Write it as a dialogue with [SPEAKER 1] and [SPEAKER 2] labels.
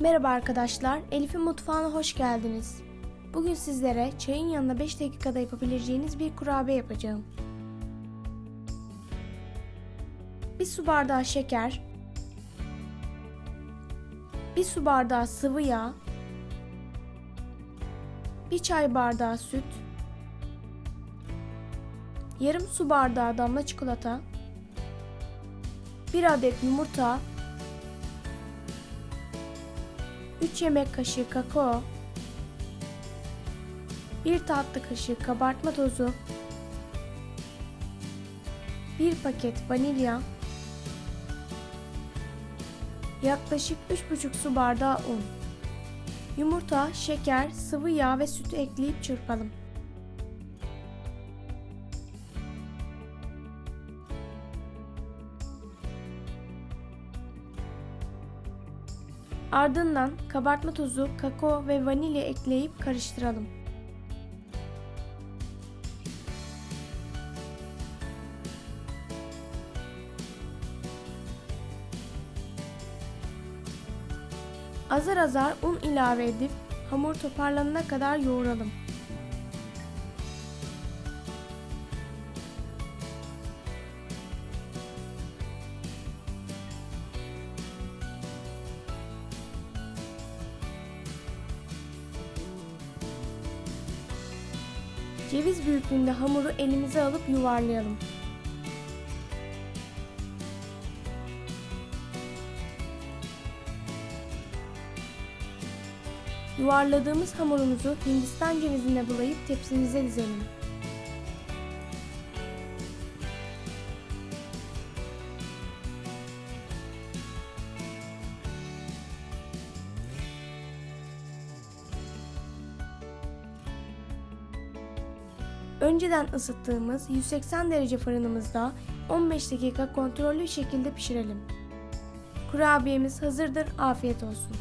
[SPEAKER 1] Merhaba arkadaşlar, Elif'in mutfağına hoş geldiniz. Bugün sizlere çayın yanına 5 dakikada yapabileceğiniz bir kurabiye yapacağım. Bir su bardağı şeker, bir su bardağı sıvı yağ, bir çay bardağı süt, yarım su bardağı damla çikolata, bir adet yumurta, 3 yemek kaşığı kakao, 1 tatlı kaşığı kabartma tozu, 1 paket vanilya, yaklaşık 3,5 su bardağı un, yumurta, şeker, sıvı yağ ve sütü ekleyip çırpalım. Ardından kabartma tozu, kakao ve vanilya ekleyip karıştıralım. Azar azar un ilave edip hamur toparlanana kadar yoğuralım. Ceviz büyüklüğünde hamuru elimize alıp yuvarlayalım. Yuvarladığımız hamurumuzu Hindistan cevizine bulayıp tepsimize dizelim. Önceden ısıttığımız 180 derece fırınımızda 15 dakika kontrollü şekilde pişirelim. Kurabiyemiz hazırdır. Afiyet olsun.